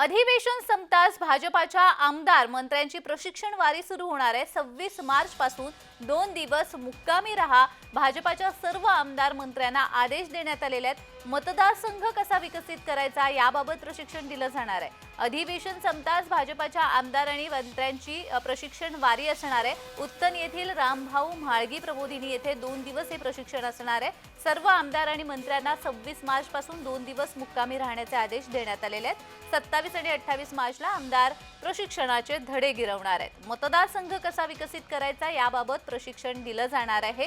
अधिवेशन संपताच भाजपाच्या आमदार मंत्र्यांची प्रशिक्षण वारी सुरू होणार आहे. सव्वीस मार्च पासून दोन दिवस मुक्कामी रहा. भाजपाच्या सर्व आमदार मंत्र्यांना आदेश देण्यात आलेले आहेत. मतदारसंघ कसा विकसित करायचा याबाबत प्रशिक्षण दिलं जाणार आहे. अधिवेशन संपताच भाजपाच्या आमदार आणि मंत्र्यांची प्रशिक्षण वारी असणार आहे. उत्तन येथील रामभाऊ म्हाळगी प्रबोधिनी येथे दोन दिवस हे प्रशिक्षण असणार आहे. सर्व आमदार आणि मंत्र्यांना सव्वीस मार्च पासून दोन दिवस मुक्कामी राहण्याचे आदेश देण्यात आलेले आहेत. सत्तावीस आणि अठ्ठावीस मार्चला आमदार प्रशिक्षणाचे धडे गिरवणार आहेत. मतदारसंघ कसा विकसित करायचा याबाबत प्रशिक्षण दिलं जाणार आहे.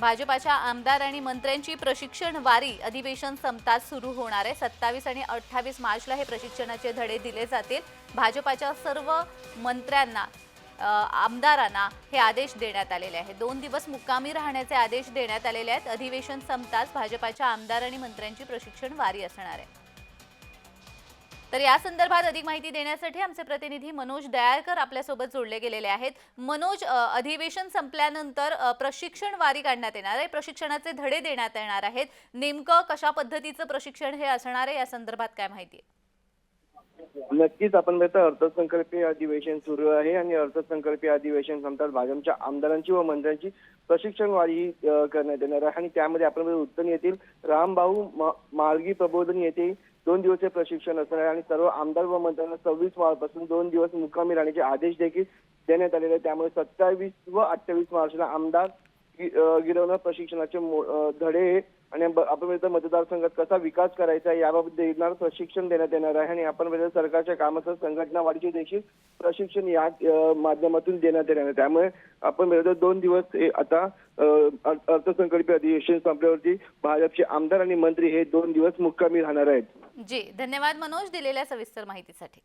भाजपाच्या आमदार आणि मंत्र्यांची प्रशिक्षण वारी अधिवेशन संपताच सुरू होणार आहे. सत्तावीस आणि अठ्ठावीस मार्चला हे प्रशिक्षणाचे धडे दिले जातील. भाजपाच्या सर्व मंत्र्यांना आमदारांना हे आदेश देण्यात आलेले आहेत. दोन दिवस मुक्कामी राहण्याचे आदेश देण्यात आलेले आहेत. अधिवेशन संपताच भाजपाच्या आमदार आणि मंत्र्यांची प्रशिक्षण वारी असणार आहे. तर या संदर्भात अधिक माहिती देण्यासाठी आमचे प्रतिनिधी मनोज दयाळकर आपल्यासोबत जोडले गेलेले आहेत. मनोज अधिवेशन संपल्यानंतर प्रशिक्षण वारी काढण्यात येणार आहे. प्रशिक्षणाचे धडे देण्यात येणार आहेत. नेमकं कशा पद्धतीचं प्रशिक्षण हे असणार आहे या संदर्भात काय माहिती आहे? नक्कीच आपण बघतो अर्थसंकल्पीय अधिवेशन सुरू आहे आणि अर्थसंकल्पीय अधिवेशन संपतात भाजपच्या आमदारांची व मंत्र्यांची प्रशिक्षण वाढी करण्यात येणार आहे. आणि त्यामध्ये आपण उत्तर उत्तन येथील रामभाऊ मार्गी प्रबोधन येथे दोन दिवसीय प्रशिक्षण असणार आहे. आणि सर्व आमदार व मंत्र्यांना सव्वीस मार्चपासून दोन दिवस मुक्कामी राहण्याचे आदेश देखील देण्यात आलेले आहेत. त्यामुळे सत्तावीस व अठ्ठावीस मार्चला आमदार गिरवणं प्रशिक्षणाचे धडे आणि आपण मतदारसंघात कसा विकास करायचा याबाबत देणार प्रशिक्षण देण्यात येणार आहे आणि आपण सरकारच्या कामाचं संघटना वाढीचे देखील प्रशिक्षण या माध्यमातून देण्यात येणार आहे. त्यामुळे आपण दोन दिवस आता अर्थसंकल्पीय अधिवेशन संपल्यावरती भाजपचे आमदार आणि मंत्री हे दोन दिवस मुक्कामी राहणार आहेत. जी धन्यवाद मनोज दिलेल्या सविस्तर माहितीसाठी.